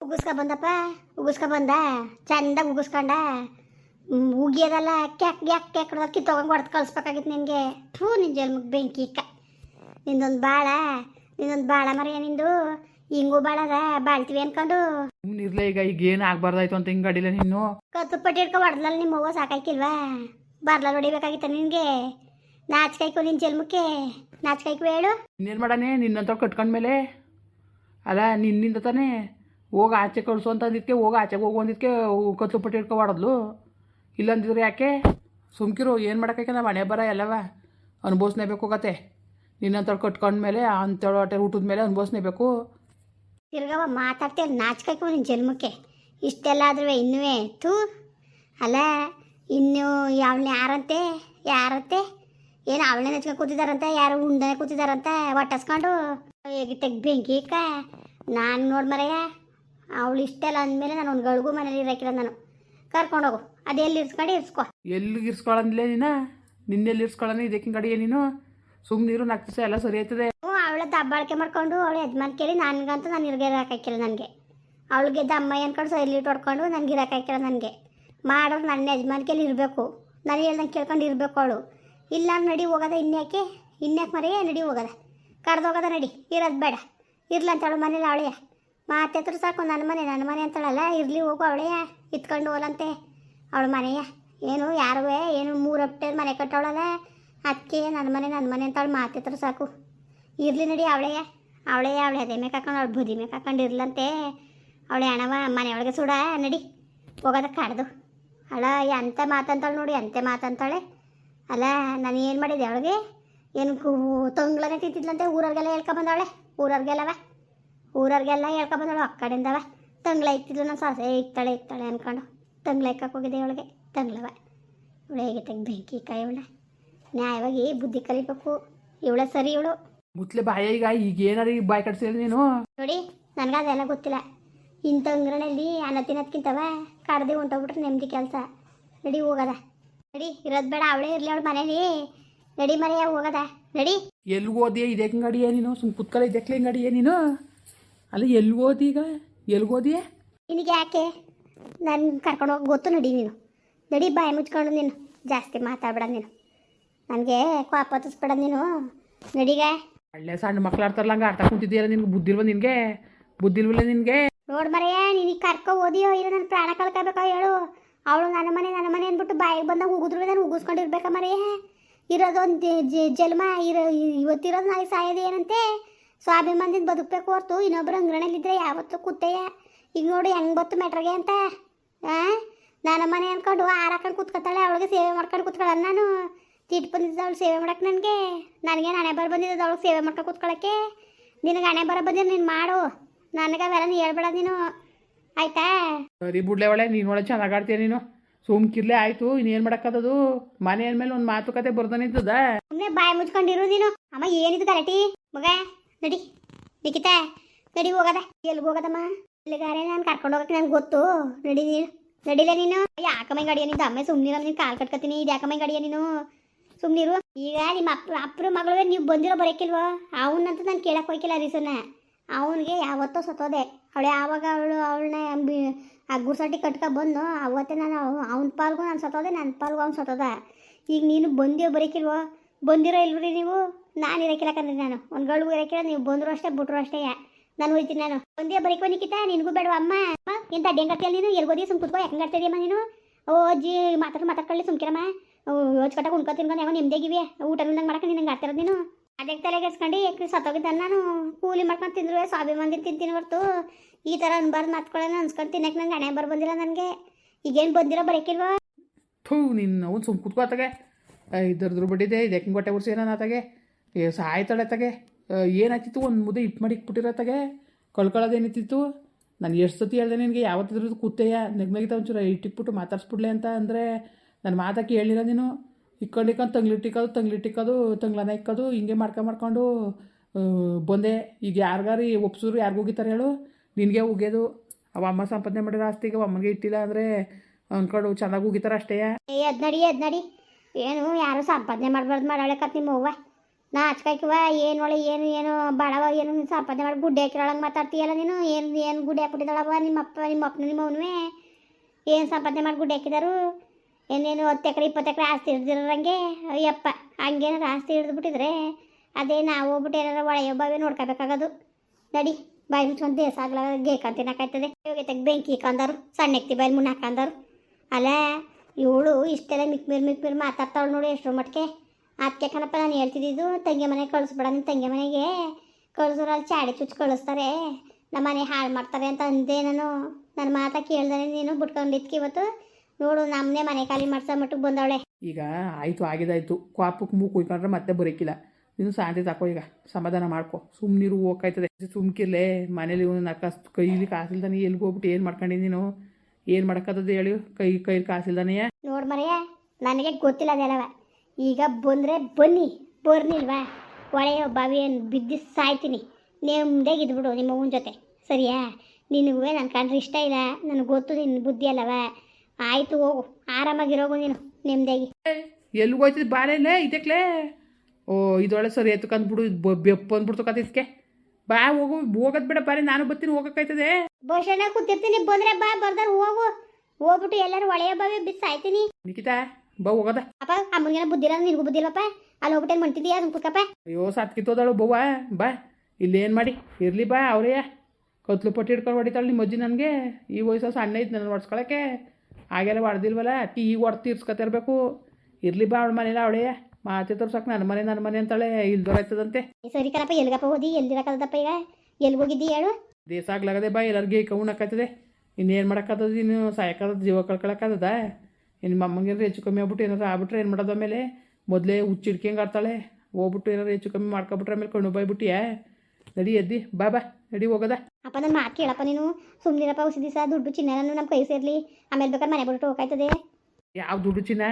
ಉಗಿಸ್ಕೊ ಬಂದಪ್ಪ ಉಗಿಸ್ಕೊ ಬಂದ ಚಂದ ಉಗಿಸ್ಕೊಂಡ ಉಗಿಯದಲ್ಲ ಕ್ಯಾಕ್ ಗ್ಯಾಕ್ ಕ್ಯಾಕ್ ಕಿತ್ತೋಗಂಗೆ ಹೊಡೆದು ಕಳಿಸ್ಬೇಕಾಗಿತ್ತು ನಿನಗೆ. ಥೂ ನಿನ್ನ ಜಲ್ಮಕ್ಕೆ ಬೆಂಕಿ ಇಕ್ಕ. ನಿಂದೊಂದು ಬಾಳ ನಿಂದೊಂದು ಬಾಳ ಮರ ನಿಂದು. ಹಿಂಗೂ ಬಾಳದ ಬಾಳ್ತೀವಿ ಅನ್ಕೊಂಡು. ಇರ್ಲ ಈಗ ಈಗ ಏನು ಆಗ್ಬಾರ್ದಾಯ್ತು ಅಂತ ಹಿಂಗೆ ಅಡಿಲ್ಲ ನೀನು? ಕತ್ತು ಪಟ್ಟಿ ಹಿಡ್ಕೊ ಹೊಡೆದ್ಲಲ್ಲ ನಿಮ್ಮ ಅವ್ವ ಸಾಕಾಯ್ಕಿಲ್ವಾ? ಬರ್ಲ ಹೊಡಿಬೇಕಾಗಿತ್ತ ನಿನಗೆ? ನಾಚ್ಕಾಯ್ಕು ನಿನ್ನ ಜಲ್ಮಕ್ಕೆ. ನಾಚ್ಕಾಯ್ಕು ಹೇಳು. ಇನ್ನೇನು ಮಾಡಾನೆ ನಿನ್ನಂತ ಕಟ್ಕೊಂಡ್ಮೇಲೆ? ಅಲ್ಲ ನಿನ್ನಿಂದ ತಾನೇ? ಹೋಗಿ ಆಚೆ ಕಳಿಸು ಅಂತ ಅಂದಿದ್ಕೆ ಹೋಗಿ ಆಚೆಗೆ ಹೋಗು ಅಂದಿದ್ಕೆ ಕತ್ತು ಪಟ್ಟಿ ಹಿಡ್ಕೊ ಹೊಡೆದ್ಲು ಇಲ್ಲ ಅಂದಿದ್ರೆ ಯಾಕೆ? ಸುಮ್ಕಿರು, ಏನು ಮಾಡೋಕ್ಕೆ ನಾವು ಮನೆ ಬರ ಎಲ್ಲವ. ಅನುಭವಿಸ್ನೇಬೇಕಾಗತ್ತೆ ನಿನ್ನಂಥವ್ರು ಕಟ್ಕೊಂಡ್ಮೇಲೆ ಅಂತೇಳೋ ಹೊಟ್ಟೆ ಊಟದ ಮೇಲೆ ಅನುಭವಿಸ್ನೇಬೇಕು ತಿರ್ಗವ ಮಾತಾಡ್ತೆ ನಾಚ್ಕಾಯ್ಕು ನಿನ್ನ ಜನ್ಮಕ್ಕೆ. ಇಷ್ಟೆಲ್ಲ ಆದ್ರೂ ಇನ್ನೂ ತೂ ಅಲ್ಲ, ಇನ್ನು ಯಾವ್ನ ಯಾರಂತೆ? ಯಾರಂತೆ? ಏನು ಅವಳೆ ನೆಚ್ಕೊಂಡು ಕೂತಿದಾರಂತ? ಯಾರು ಉಂಡನೆ ಕೂತಿದಾರಂತ? ಒಟ್ಟಿಸ್ಕೊಂಡು? ಹೇಗೆ ತೆಗ್ ಬೆಂಕಿ ಕಾ ನಾನು ನೋಡಿ ಮರೆಯ? ಅವಳು ಇಷ್ಟೆಲ್ಲ ಅಂದಮೇಲೆ ನಾನು ಒಂದು ಗಳಿಗೂ ಮನೇಲಿ ಇರಕಿಲ್ಲ ನಾನು. ಕರ್ಕೊಂಡೋಗು ಅದೆಲ್ಲಿ ಇರ್ಸ್ಕೊಂಡು ಇರ್ಸ್ಕೊ. ಎಲ್ಲಿಗೆ ಇರ್ಸ್ಕೊಳ್ಳಂದಿಲ್ಲ ನೀನು? ನಿನ್ನೆಲ್ಲಿ ಇರ್ಸ್ಕೊಳ್ಳೋಣ ಇದಕ್ಕಿನ ಕಡೆ ನೀನು? ಸುಮ್ಮನಿರು ನೀರು ದಿವಸ ಎಲ್ಲ ಸರಿ ಆಯ್ತದೆ. ಹ್ಞೂ ಅವಳ ದಬ್ಬಾಳಿಕೆ ಮಾಡ್ಕೊಂಡು ಅವಳು ಯಜಮಾನ್ ಕೇಳಿ ನನಗಂತೂ ನಾನು ಇರ್ಗೆ ಇರೋಕ್ಕಾಕಿಲ್ಲ ನನಗೆ. ಅವಳಿಗೆ ದಮ್ಮ ಅನ್ಕೊಂಡು ಇಲ್ಲಿ ಹೊಡ್ಕೊಂಡು ನನಗೆ ಇರೋಕ್ಕಾಕಿಲ್ಲ ನನಗೆ. ಮಾಡೋರು ನನ್ನ ಯಜಮಾನ್ ಕೇಳಿ ಇರಬೇಕು. ನಾನು ಹೇಳ್ದಂಗೆ ಕೇಳ್ಕೊಂಡು ಇರಬೇಕು ಅವಳು. ಇಲ್ಲ ನಡಿ ಹೋಗೋದ ಇನ್ಯಾಕೆ? ಇನ್ಯಾಕೆ ಮರೆಯೇ ನಡಿ ಹೋಗೋದ. ಕರ್ದೋಗೋದ ನಡಿ. ಇರೋದು ಬೇಡ. ಇರ್ಲ ಅವಳು ಮನೇಲಿ ಅವಳೆಯ ಮಾತೆತ್ರ ಸಾಕು ನನ್ನ ಮನೆ ನನ್ನ ಮನೆ ಅಂತಾಳಲ್ಲ, ಇರಲಿ ಹೋಗು ಅವಳೇ, ಇತ್ಕೊಂಡು ಹೋಲಂತೆ. ಅವಳ ಮನೆಯ, ಏನು, ಯಾರುವೆ, ಏನು, ಮೂರು ಹಪ್ಟೆ ಮನೆ ಕಟ್ಟವಳಲ್ಲ ಅದಕ್ಕೆ ನನ್ನ ಮನೆ ನನ್ನ ಮನೆ ಅಂತ ಅವಳು ಸಾಕು. ಇರಲಿ ನಡಿ ಅವಳೆಯ ಅವಳೇ, ಅವಳೆ, ಅದೇ ಮೇಲೆ ಹಾಕೊಂಡು, ಅವಳು ಬುದಿ ಮೇಲೆ ಹಾಕೊಂಡು ಇರ್ಲಂತೆ. ಅವಳೆ ಹಣವ ಮನೆಯೊಳಗೆ ಸುಡ, ನಡಿ ಹೋಗೋದಕ್ಕೆ ಕಾಡ್ದು. ಅಳ ಎಂತ ಮಾತಂತಾಳೆ ನೋಡಿ ಎಂತೆ ಮಾತಂತಾಳೆ. ಅಲ್ಲ, ನಾನು ಏನು ಮಾಡಿದೆ ಅವಳಿಗೆ? ಏನು ತೊಂಗ್ಲನೆ ತಿಂತಿದ್ಲಂತೆ, ಊರವ್ರಿಗೆಲ್ಲ ಹೇಳ್ಕೊಂಬಂದವಳೆ, ಊರವ್ರಿಗೆಲ್ಲವ. ಊರವ್ರಿಗೆಲ್ಲ ಹೇಳ್ಕೊಬಂದಳು ಆ ಕಡೆಯಿಂದವ ತಂಗ್ಳ ಇಕ್ತಿದ್ಲು ನಾನು ಸಾಸೆ. ಇಕ್ತಾಳೆ ಇಕ್ತಾಳೆ ಅನ್ಕೊಂಡು. ತಂಗ್ಳ ಇಕ್ಕಕ್ಕೆ ಹೋಗಿದ್ದೆ ಅವಳಿಗೆ. ತಂಗ್ಳವ. ಇವಳು ಹೇಗೆ ತೆಗ್ ಬೆಂಕಿ ಕಾಯಿ ಇವಳ ನ್ಯಾಯವಾಗಿ ಬುದ್ಧಿ ಕಲಿಬೇಕು. ಇವಳ ಸರಿ ಇವಳು. ಮುತ್ಲೆ ಬಾಯ ಈಗ ಈಗ ಏನಾರ ಈಗ ಬಾಯ್ ಕಟ್ಸಿದ್ರೆ ನೀನು? ನೋಡಿ ನನಗೆ ಅದೆಲ್ಲ ಗೊತ್ತಿಲ್ಲ. ಇಂಥ ಅಂಗ್ರಣಲ್ಲಿ ಅನ್ನ ತಿನ್ನೋದ್ಕಿಂತವ ಕಡ್ದು ಹೊಂಟೋಗ್ಬಿಟ್ರೆ ನೆಮ್ಮದಿ ಕೆಲಸ. ನಡಿ ಹೋಗದ. ನಡಿ ಇರೋದು ಬೇಡ. ಅವಳೇ ಇರಲಿ ಅವಳು ಮನೇಲಿ. ನಡಿ ಮರೆಯ ಹೋಗದ. ನಡಿ. ಎಲ್ಲಿ ಓದಿಯ ಇದಕ್ಕೆ ಗಡಿಯ ನೀನು? ಸುಮ್ ಕುತ್ಕಲ ಇದಕ್ಕೆ ಗಡಿಯ ನೀನು? ಅಲ್ಲ ಎಲ್ಲಿ ಓದಿ ಈಗ ಎಲ್ಲಿ ಓದಿಯ? ನಿನಗೆ ಯಾಕೆ? ನಾನು ಕರ್ಕೊಂಡು ಹೋಗಿ ಗೊತ್ತು ನಡಿ ನೀನು. ನಡಿ ಬಾಯಿ ಮುಚ್ಕೊಂಡು ನೀನು ಜಾಸ್ತಿ ಮಾತಾಡ್ಬೇಡ ನೀನು. ನನಗೆ ಕೋಪ ನೀನು. ನಡಿಗ? ಒಳ್ಳೆ ಸಣ್ಣ ಮಕ್ಳು ಆಡ್ತಾರಲ್ಲ ಹಂಗೆ ಆಡ್ತಾ ಕುಂತಿದ್ದೀಯಲ್ಲ ನಿನ್ಗೆ? ಬುದ್ಧಿಲ್ವ ನಿನಗೆ? ಬುದ್ಧಿಲ್ವಲ್ಲ ನಿನಗೆ? ನೋಡ್ ಮರೆಯ ನೀನು ಕರ್ಕೊ ಓದಿಯೋ ಇಲ್ಲ ನನ್ನ ಪ್ರಾಣ ಕಳ್ಕೊಬೇಕೋ ಹೇಳು. ಅವಳು ನನ್ನ ಮನೆ ನನ್ನ ಮನೆ ಅಂದ್ಬಿಟ್ಟು ಬಾಯಿಗೆ ಬಂದಾಗ ಉಗಿದ್ರು ನಾನು ಉಗಿಸ್ಕೊಂಡಿರ್ಬೇಕ ಮರೆಯ ಇರೋದೊಂದು ಜನ್ಮ ಇರೋ ಇವತ್ತಿರೋದು ನಾಳೆ ಸಾಯೋದು ಏನಂತೆ? ಸ್ವಾಭಿಮಾನದಿಂದ ಬದುಕಬೇಕು ಹೊರ್ತು ಇನ್ನೊಬ್ರು ಅಂಗಡಿಯಲ್ಲಿದ್ದರೆ ಯಾವತ್ತೂ ಕೂತೆಯ ಈಗ ನೋಡಿ ಹೆಂಗೆ ಬತ್ತು ಮೆಟ್ರಿಗೆ ಅಂತ. ಆ? ನನ್ನ ಮನೆ ಅನ್ಕೊಂಡು ಆರಾಕೊಂಡು ಕೂತ್ಕೊತಾಳೆ ಅವಳಿಗೆ ಸೇವೆ ಮಾಡ್ಕೊಂಡು ಕೂತ್ಕೊಳ್ಳ ನಾನು. ತಿಟ್ಟು ಬಂದಿದ್ದ ಅವಳು ಸೇವೆ ಮಾಡಕ್ಕೆ ನನಗೆ. ನನಗೆ ಹಣೆ ಬರ ಬಂದಿದ್ದು ಅವಳಿಗೆ ಸೇವೆ ಮಾಡ್ಕೊಂಡು ಕೂತ್ಕೊಳ್ಳೋಕ್ಕೆ ನಿನಗೆ ಹಣೆ ಬರ ಬಂದಿದ್ದು ನೀನು ಮಾಡು. ನನಗೆ ಅವೆಲ್ಲ ನೀನು ಹೇಳ್ಬೇಡ ನೀನು. ಆಯ್ತಾ? ಸರಿ ಬಿಡ್ಲೆ ಒಳ್ಳೆ ನೀನು ಒಳ್ಳೆ ಚೆನ್ನಾಗಿ ಆಡ್ತೀಯ ನೀನು. ಸುಮ್ಕಿರ್ಲೆ ಆಯ್ತು ಇನ್ನೇನು ಮಾಡೋಕ್ಕದದು ಮನೆ ಅಂದಮೇಲೆ ಒಂದು ಮಾತುಕತೆ ಬರ್ದನಿದ್ದದ. ಸುಮ್ಮನೆ ಬಾಯಿ ಮುಚ್ಕೊಂಡಿರು ನೀನು. ಅಮ್ಮ ಏನಿದು ಗಲಾಟಿ? ಮಗ ನಡಿ. ನಿಖಿತಾ, ನಡಿ ಹೋಗದ. ಎಲ್ಲಿ ಹೋಗದಮ್ಮ? ಎಲ್ಲಿಗಾರೆ ನಾನು ಕರ್ಕೊಂಡು ಹೋಗಕ್ಕೆ ನನಗೆ ಗೊತ್ತು. ನಡಿ ನೀನು. ನಡಿಲೆ ನೀನು. ಯಾಕಮ್ಮ ಗಡಿಯ ನಿಂದ? ಅಮ್ಮ ಸುಮ್ಮನಿರ ನೀನು ಕಾಲು ಕಟ್ಕತೀನಿ ಇದು ಯಾಕಮ್ಮ ಗಡಿಯ ನೀನು? ಸುಮ್ಮನಿರು ಈಗ ನಿಮ್ಮ ಅಪ್ಪ ಅಪ್ಪರ ಮಗಳೇ ನೀವು ಬಂದಿರೋ ಬರೋಕ್ಕಿಲ್ವೋ ಅವನಂತ ನಾನು ಕೇಳಕ್ಕೆ ಹೋಗಿಲ್ಲ ರೀಸನ್ನ. ಅವನಿಗೆ ಯಾವತ್ತೋ ಸತ್ತೋದೆ. ಅವಳು ಯಾವಾಗ ಅವಳು ಅವಳನ್ನ ಆ ಗುರ್ಸಟ್ಟಿ ಕಟ್ಕೊ ಬಂದು ಅವತ್ತೇ ನಾನು ಅವನ ಪಾಲ್ಗೂ ನಾನು ಸತ್ತೋದೆ ನನ್ನ ಪಾಲ್ಗೂ ಅವ್ನು ಸತ್ತೋದ. ಈಗ ನೀನು ಬಂದಿರೋ ಬರೋಕ್ಕಿಲ್ವೋ ಬಂದಿರೋ ಇಲ್ರಿ ನೀವು? ನಾನು ಇರಕ್ಕಿಲ್ಲ ಕಣ್ರಿ ನಾನು. ಒಂದು ಗಳಿಗೂ ಇರಕ್ಕಿಲ್ಲ ನೀವು ಬಂದ್ರು ಅಷ್ಟೇ ಬಿಟ್ರು ಅಷ್ಟೇ. ನಾನು ಹೋಯ್ತೀನಿ ನಾನು. ಒಂದೇ ಬರೀಕೋ ನಿಕ್ಕಿತ ನಿನಗೂ ಬೇಡವಾ ಅಮ್ಮ? ಅಮ್ಮ, ಎಂತ ಡೆಂಗಲ್ ನೀನು? ಎಲ್ಗೋದಿ ಸುಮ್ ಕುತ್ಕೋ ಯಾಕೆ ಹಂಗಾಡ್ತಿದೀಯಮ್ಮ ನೀನು? ಓ ಅಜ್ಜಿ ಮಾತಾಡ್ ಮಾತಾಡ್ಕೊಳ್ಳಿ ಸುಮ್ಕಿರಮ್ಮ ಯೋಚ್ಕಟ್ಟ ಉಣ್ಕೊ ತಿನ್ಕೊಂಡು ಯಾವ ನಿಮ್ದೇಗಿವೆ ಊಟ ನಂಗೆ ಮಾಡಕ್ಕೆ ನಿನಗೆ ಆಡ್ತಿರೋದು ನೀನು? ಅದಕ್ಕೆ ತಲೆಗೆಸ್ಕೊಂಡು ಯಾಕೆ ಸತ್ತೋಗಿದ್ದ ನಾನು? ಕೂಲಿ ಮಾಡ್ಕೊಂಡು ತಿಂದ್ರು ಸ್ವಾಭಿಮಾನದಿಂದ ತಿಂತೀನಿ ಹೊರ್ತು. ಈ ಥರ ಅನ್ಬಾರ್ದು ಮಾತ್ಕೊಳ್ಳೋಣ ಅನ್ಸ್ಕೊಂಡು ತಿನ್ನಕ್ಕೆ ನಂಗೆ ಹಣೆ ಬರ್ ಬಂದಿಲ್ಲ ನನಗೆ. ಈಗೇನು ಬಂದಿರೋ ಬರೋಕ್ಕಿಲ್ವಾ ಥೂ ನಿನ್ನ ಅವ್ನು ಸುಮ್ ಕುತ್ಕೋತಾಗೆ ಇದ್ರದ್ರು ಬಡ್ಡಿದೆ ಇದಕ್ಕೆ ಹೊಟ್ಟೆ ಉರ್ಸಿ ಏನೋ ಆತಾಗೆ? ಸಾಯ್ತಾಳೆ ತಗೆ. ಏನಾಯ್ತಿತ್ತು? ಒಂದು ಮುದ್ದೆ ಇಟ್ಟು ಮಾಡಿ ತಗೆ. ಕಳ್ಕೊಳ್ಳೋದೇನಿತ್ತಿತ್ತು ನಾನು ಎಷ್ಟು ಸತಿ ಹೇಳ್ದೆ ನಿನಗೆ, ಯಾವತ್ತಿದ್ರದ್ದು ಕೂತೆಯ? ನೆಗ್ನಗಿತ ಒಂಚೂರು ಇಟ್ಟಿಕ್ಬಿಟ್ಟು ಮಾತಾಡ್ಸ್ಬಿಡ್ಲೆ ಅಂತ ಅಂದರೆ ನನ್ನ ಮಾತಾಕಿ ಹೇಳಿಲ್ಲ ನೀನು. ಇಕ್ಕೊಂಡು ಇಕ್ಕೊಂಡು ತಂಗ್ಲಿಟ್ಟಿಕ್ಕೋದು ತಂಗ್ಲಿಟ್ಟಿಕ್ಕೋದು ತಂಗ್ಲನ ಇಕ್ಕೋದು, ಹಿಂಗೆ ಮಾಡ್ಕೊಂಡು ಮಾಡ್ಕೊಂಡು ಬಂದೆ. ಈಗ ಯಾರಿಗಾರಿ ಒಪ್ಸೂರು ಯಾರಿಗೂ ಹೋಗಿತಾರೆ ಹೇಳು? ನಿನಗೆ ಉಗಿಯೋದು ಅವ ಅಮ್ಮ ಸಂಪಾದನೆ ಮಾಡಿರೋ ಆಸ್ತಿಗೆ ಅಮ್ಮನಿಗೆ ಇಟ್ಟಿಲ್ಲ ಅಂದರೆ ಅಂದ್ಕೊಂಡು ಚೆನ್ನಾಗಿ ಉಗಿತಾರೆ ಅಷ್ಟೇ. ಏ, ಅದ್ ನಡಿ ಅದ್ ನಡಿ. ಏನು, ಯಾರು ಸಂಪಾದನೆ ಮಾಡಬಾರ್ದು ಮಾಡಾಳಕತ್ ನಿಮ್ಮ ಅವ್ವ ನಾಚ್ಕಾಯ್ಕವ ಏನು ಒಳ್ಳೆ ಏನು ಏನು ಬಡವ ಏನು ಸಂಪಾದನೆ ಮಾಡಿ ಗುಡ್ಡೆ ಹಾಕಿರೊಳಗೆ ಮಾತಾಡ್ತೀಯಲ್ಲ ನೀನು? ಏನು ಏನು ಗುಡ್ಡೆ ಹಾಕ್ಬಿಟ್ಟಿದ್ದಾಳವ ನಿಮ್ಮ ಅಪ್ಪ, ನಿಮ್ಮ ಅಪ್ಪನ, ನಿಮ್ಮ ಅವನುವೆ ಏನು ಸಂಪಾದನೆ ಮಾಡಿ ಗುಡ್ಡೆ ಹಾಕಿದಾರು? ಏನೇನು ಹತ್ತು ಎಕರೆ, ಇಪ್ಪತ್ತು ಎಕರೆ ಆಸ್ತಿ ಹಿಡ್ದಿರೋಂಗೆ ಅಯ್ಯಪ್ಪ, ಹಂಗೇನಾರು ಆಸ್ತಿ ಹಿಡಿದ್ಬಿಟ್ಟಿದ್ರೆ ಅದೇ ನಾವು ಹೋಗ್ಬಿಟ್ಟು ಏನಾರ ಬಾವಿ ನೋಡ್ಕೋಬೇಕಾಗೋದು. ನಡಿ, ಬಾಯಿ ಮುಚ್ಕೊಂಡು ದೇಸ ಆಗ್ಲ ಗೇಕಂತ ತಿನ್ನಕಾಯ್ತದೆ ತೆಗ್ ಬೆಂಕಿ ಕಂದರು ಸಣ್ಣ ಎಕ್ತಿ ಬಾಯಿ ಮುನ್ನಾಕಂದರು ಅಲ್ಲ, ಇವಳು ಇಷ್ಟೆಲ್ಲ ಮಿಕ್ ಮೀರ್ ಮಿಕ್ ನೋಡಿ ಎಷ್ಟರ ಮಟ್ಟಿಗೆ ಅದಕ್ಕೆ ಕಣಪ್ಪ ನಾನು ಹೇಳ್ತಿದ್ದಿದ್ದು ತಂಗಿ ಮನೆಗೆ ಕಳಿಸ್ಬೇಡ ನಿಮ್ಮ ತಂಗಿ ಮನೆಗೆ ಕಳಿಸೋರು ಅಲ್ಲಿ ಚಾಡಿ ಚುಚ್ಚಿ ಕಳಿಸ್ತಾರೆ ನಮ್ಮ ಮನೆ ಹಾಳು ಮಾಡ್ತಾರೆ ಅಂತ ಅಂದೆ ನಾನು. ನನ್ನ ಮಾತಾ ಕೇಳ್ದೆ ನೀನು ಬಿಟ್ಕೊಂಡಿದ್ಕೆ ಇವತ್ತು. ನೋಡು ನಮ್ಮನೆ ಮನೆ ಖಾಲಿ ಮಾಡ್ಸೋ ಮಟ್ಟಿಗೆ ಬಂದವಳೆ. ಈಗ ಆಯಿತು ಆಗಿದಾಯ್ತು. ಕ್ವಾಪಕ್ಕೆ ಮೂಗು ಕುಯ್ಕೊಂಡ್ರೆ ಮತ್ತೆ ಬರೋಕ್ಕಿಲ್ಲ ನೀನು ಶಾಂತಿ ತಕೋ ಈಗ ಸಮಾಧಾನ ಮಾಡ್ಕೊ. ಸುಮ್ಮನಿರು ಹೋಗ್ಕಾಯ್ತದೆ. ಸುಮ್ಕಿರ್ಲೆ ಮನೇಲಿ ಇವನು ನಕ್ಕ ಕೈಲಿ ಕಾಸಿಲ್ದಾನೆ ಎಲ್ಲಿಗೆ ಹೋಗ್ಬಿಟ್ಟು ಏನು ಮಾಡ್ಕೊಂಡಿ ನೀನು? ಏನು ಮಾಡೋಕ್ಕದ ಹೇಳಿ? ಕೈ ಕೈಲಿ ಕಾಸಿಲ್ದಾನೆಯಾ? ನೋಡಿ ಮರೆಯ ನನಗೆ ಗೊತ್ತಿಲ್ಲ ಅದೆಲ್ಲವ. ಈಗ ಬಂದರೆ ಬನ್ನಿ ಬರ್ನಿಲ್ವಾ? ಒಳೆಯ ಬಾವಿಯನ್ನು ಬಿದ್ದು ಸಾಯ್ತೀನಿ. ನೆಮ್ಮದಿಯಾಗಿ ಇದ್ಬಿಡು ನಿಮ್ಮ ಅವ್ವನ ಜೊತೆ. ಸರಿಯಾ? ನಿನಗೂ ನನ್ನ ಕಂಡ್ರೆ ಇಷ್ಟ ಇಲ್ಲ. ನನಗೆ ಗೊತ್ತು ನಿನ್ನ ಬುದ್ಧಿ ಅಲ್ಲವ? ಆಯಿತು ಹೋಗು ಆರಾಮಾಗಿರೋಗು ನೀನು ನೆಮ್ಮದಿಯಾಗಿ ಎಲ್ಲಿಗೆ ಹೋಯ್ತಿದ್ ಬಾಳೆಲೆ ಇದಕ್ಲೇ? ಓ ಇದೊಳೆ ಸರಿ ಎತ್ತು ಕಂದ್ಬಿಡು ಬೆಪ್ಪು ಅಂದ್ಬಿಡ್ತು ಕತ್ತಿದ್ಕೆ ಬಾ ಹೋಗು ಹೋಗೋದ್ ಬಿಡ ಬಾರಿ ನಾನು ಬರ್ತೀನಿ ಹೋಗಕ್ಕಾಯ್ತದೆ ಬಹುಶಃ ಕೂತಿರ್ತೀನಿ ಬಂದ್ರೆ ಬಾ ಬರ್ದಾರ ಹೋಗು. ಹೋಗ್ಬಿಟ್ಟು ಎಲ್ಲರೂ ಒಳೆಯ ಬಾವಿ ಬಿದ್ದು ಸಾಯ್ತೀನಿ. ನಿಖಿತಾ ಬಾ ಹೋಗದ. ಅಪ್ಪ ಅಮ್ಮನಿಗೆ ಬುದ್ಧಿ ಇಲ್ಲ ನಿನಗೂ ಬುದ್ಧಿ ಇಲ್ಲಪ್ಪ ಅಲ್ಲಿ ಹೋಗ್ಬಿಟ್ಟು ಏನು ಮಾಡ್ತಿದ್ದೀಯಾ ಅದನ್ನ ಕುತ್ಕಪ್ಪ. ಅಯ್ಯೋ ಸತ್ಕಿತ್ತೋದಾಳು ಬವ್ವ ಬಾ ಇಲ್ಲೇನು ಮಾಡಿ? ಇರಲಿ ಬಾ ಅವರೇ. ಕತ್ಲು ಪಟ್ಟಿ ಹಿಡ್ಕೊಂಡು ಹೊಡಿತಾಳೆ ನಿಮ್ಮ ಅಜ್ಜಿ ನನಗೆ. ಈ ವಯಸ್ಸು ಸಣ್ಣ ಐತೆ ನನ್ನ ಹೊಡ್ಸ್ಕೊಳಕ್ಕೆ. ಹಾಗೆಲ್ಲ ಹೊಡೆದಿಲ್ವಲ್ಲ? ಈಗ ಹೊಡೆದು ತೀರ್ಸ್ಕೊತಿರ್ಬೇಕು ಇರಲಿ ಬಾ ಅವಳ ಮನೇಲಿ ಅವಳೇ. ಮಾತೆ ತೋರ್ಸಕ್ಕೆ ನನ್ನ ಮನೆ ನನ್ನ ಮನೆ ಅಂತಾಳೆ. ದೊರೈತದಂತೆ ಸರಿ ಕಣಪ್ಪ ಎಲ್ಗಪ್ಪ ಹೋದಿ? ಎಲ್ದಿರಕ್ಕದಪ್ಪ ಈಗ? ಎಲ್ಲಿ ಹೋಗಿದ್ದಿ ಹೇಳು? ದೇಶ ಆಗ್ಲಾಗದೆ ಬಾ ಎಲ್ಲರಿಗೆ ಕೌಣಕ್ಕಾಯ್ತದೆ ಇನ್ನೇನು ಮಾಡೋಕ್ಕಾಗ್ತದೆ? ಇನ್ನು ಸಾಯಕ್ಕದ ಜೀವ ಕಳ್ಕೊಳಕ್ಕಾಗದ ಇನ್ನು ಅಮ್ಮಂಗೇನಾರು ಹೆಚ್ಚು ಕಮ್ಮಿ ಆಗ್ಬಿಟ್ಟು ಏನಾರು ಆಗ್ಬಿಟ್ರೆ ಏನು ಮಾಡೋದು ಆಮೇಲೆ? ಮೊದಲೇ ಹುಚ್ಚಿಡ್ಕೆಂಗೆ ಆಡ್ತಾಳೆ. ಹೋಗ್ಬಿಟ್ಟು ಏನಾರು ಹೆಚ್ಚು ಕಮ್ಮಿ ಮಾಡ್ಕೊಬಿಟ್ರೆ ಆಮೇಲೆ ಕಣ್ಣು ಬಾಯ್ಬಿಟ್ಟಿಯಾ ನಡಿ ಎದ್ದಿ ಬಾ ಬಾ ನಡಿ ಹೋಗೋದ. ಅಪ್ಪ ನನ್ನ ಮಾತು ಕೇಳಪ್ಪ ನೀನು. ಸುಮ್ಮನಿರಪ್ಪ ಉಸಿ ದಿವಸ ದುಡ್ಡು ಚಿನ್ನ ನಮ್ಮ ಕೈ ಸೇರಲಿ. ಆಮೇಲೆ ಬೇಕಾದ್ರೆ ಮನೆ ಬಿಟ್ಟು ಹೋಗ್ತದೆ ಯಾವ ದುಡ್ಡು ಚಿನ್ನ?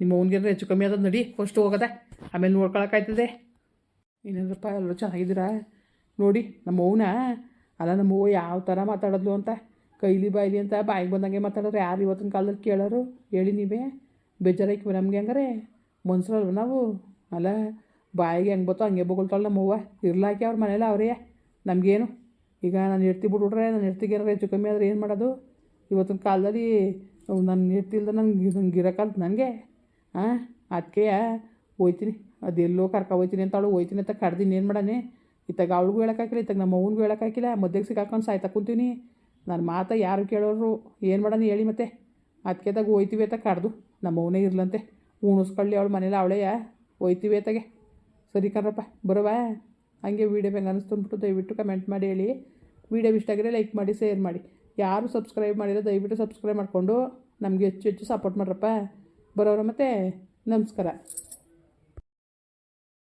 ನಿಮ್ಮ ಅವ್ನಿಗೇನಾರು ಹೆಚ್ಚು ಕಮ್ಮಿ ಆದದ್ದು ನಡಿ ಫಸ್ಟ್ ಹೋಗದ. ಆಮೇಲೆ ನೋಡ್ಕೊಳಕ್ಕಾಯ್ತದೆ. ಇನ್ನೇನಪ್ಪ ಎಲ್ಲರೂ ಚೆನ್ನಾಗಿದ್ದೀರಾ? ನೋಡಿ ನಮ್ಮ ಅವನ ಅಲ್ಲ ನಮ್ಮ ಯಾವ ಥರ ಮಾತಾಡೋದ್ಲು ಅಂತ. ಕೈಲಿ ಬಾಯ್ಲಿ ಅಂತ ಬಾಯಿಗೆ ಬಂದಂಗೆ ಮಾತಾಡೋರು ಯಾರು ಇವತ್ತಿನ ಕಾಲದಲ್ಲಿ ಕೇಳೋರು? ಹೇಳಿ ನೀವೇ. ಬೇಜಾರಾಯ್ಕಿವ ನಮಗೆ ಹಂಗಾರೆ. ಮನ್ಸರಲ್ವ ನಾವು? ಅಲ್ಲ, ಬಾಯಿಗೆ ಹೆಂಗೆ ಬತ್ತೋ ಹಂಗೆ ಬೊಗಳ್ತಾಳೆ ನಮ್ಮವ್ವ ಇರ್ಲಾಕೆ ಅವ್ರ ಮನೇಲಿ ಅವರೇ. ನಮಗೇನು? ಈಗ ನಾನು ಇರ್ತಿ ಬಿಟ್ಬಿಟ್ರೆ ನಾನು ಇರ್ತಿಗೆ ಏನಾರು ಹೆಚ್ಚು ಕಮ್ಮಿ ಆದರೆ ಏನು ಮಾಡೋದು? ಇವತ್ತಿನ ಕಾಲದಲ್ಲಿ ನನ್ನ ಇರ್ತಿಲ್ದ ನಂಗೆ ನಂಗೆ ಇರೋಕಾಲ್ತು ನನಗೆ ಹಾಂ ಅದಕ್ಕೆ ಹೋಯ್ತೀನಿ. ಅದೆಲ್ಲೋ ಕರ್ಕೊ ಹೋಯ್ತೀನಿ ಅಂತ ಅವಳು ಹೋಯ್ತೀನಿ ಅಂತ ಕಡ್ದಿನಿ ಏನು ಮಾಡಾನೆ? ಇತ್ತಾಗ ಅವಳಿಗೂ ಹೇಳೋಕ್ಕಾಗಿಲ್ಲ ಇತ್ತಾಗ ನಮ್ಮ ಅವ್ನಿಗೂ ಹೇಳೋಕ್ಕಾಗಿಲ್ಲ ಮಧ್ಯಕ್ಕೆ ಸಿಗಾಕೊಂಡು ಸಾಯ್ತಾ ಕುಂತೀನಿ ನನ್ನ ಮಾತ ಯಾರು ಕೇಳೋರು ಏನು ಮಾಡೋಣ ಹೇಳಿ ಮತ್ತೆ? ಅದಕ್ಕೆದಾಗ ಹೋಯ್ತೀವಿ ಅಂತ ಕಡ್ದು ನಮ್ಮ ಅವನೇ ಇರ್ಲಂತೆ. ಉಣಿಸ್ಕೊಳ್ಳಿ ಅವಳು ಮನೇಲಿ ಅವಳೇ ಹೋಯ್ತೀವಿ ಅತ್ತಾಗೆ ಸರಿ ಕಣ್ರಪ್ಪ ಬರವಾ ಹಂಗೆ ವೀಡಿಯೋ ಹೆಂಗೆ ಅಂದ್ಬಿಟ್ಟು ದಯವಿಟ್ಟು ಕಮೆಂಟ್ ಮಾಡಿ ಹೇಳಿ. ವೀಡಿಯೋ ಇಷ್ಟ ಆಗಿದ್ರೆ ಲೈಕ್ ಮಾಡಿ ಶೇರ್ ಮಾಡಿ. ಯಾರು ಸಬ್ಸ್ಕ್ರೈಬ್ ಮಾಡಿರೋ ದಯವಿಟ್ಟು ಸಬ್ಸ್ಕ್ರೈಬ್ ಮಾಡಿಕೊಂಡು ನಮಗೆ ಹೆಚ್ಚು ಹೆಚ್ಚು ಸಪೋರ್ಟ್ ಮಾಡ್ರಪ್ಪ. ಬರೋರ ಮತ್ತೆ, ನಮಸ್ಕಾರ.